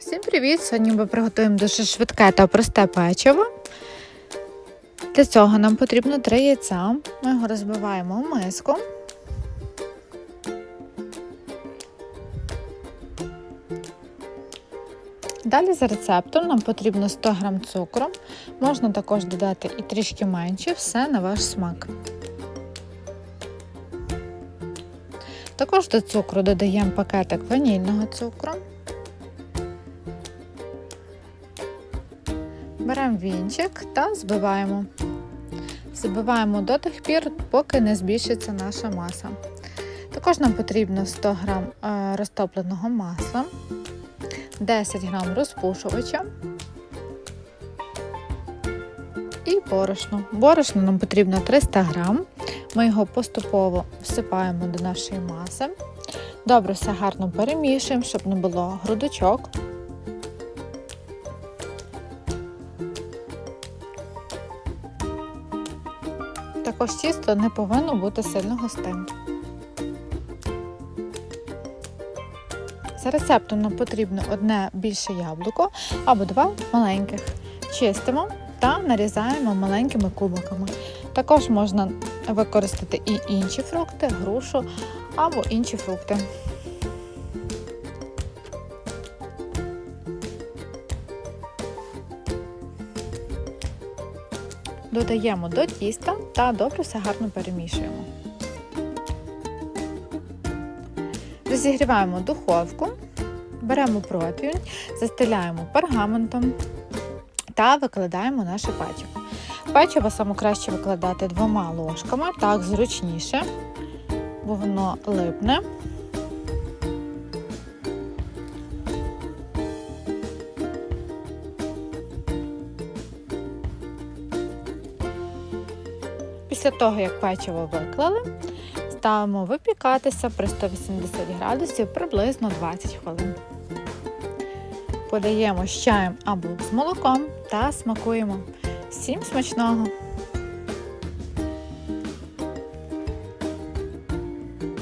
Всім привіт! Сьогодні ми приготуємо дуже швидке та просте печиво. Для цього нам потрібно 3 яйця. Ми його розбиваємо в миску. Далі за рецептом нам потрібно 100 г цукру. Можна також додати і трішки менше, все на ваш смак. Також до цукру додаємо пакетик ванільного цукру. Беремо вінчик та збиваємо. Збиваємо до тих пір, поки не збільшиться наша маса. Також нам потрібно 100 г розтопленого масла, 10 г розпушувача і борошно. Борошно нам потрібно 300 г. Ми його поступово всипаємо до нашої маси. Добре, все гарно перемішуємо, щоб не було грудочок. Також тісто не повинно бути сильно густим. За рецептом нам потрібно одне більше яблуко або два маленьких. Чистимо та нарізаємо маленькими кубиками. Також можна використати і інші фрукти, грушу або інші фрукти. Додаємо до тіста та добре все гарно перемішуємо. Розігріваємо духовку, беремо противень, застеляємо пергаментом та викладаємо наше печиво. Печиво саме краще викладати двома ложками, так зручніше, бо воно липне. Після того, як печиво виклали, ставимо випікатися при 180 градусів приблизно 20 хвилин. Подаємо з чаєм або з молоком та смакуємо. Всім смачного!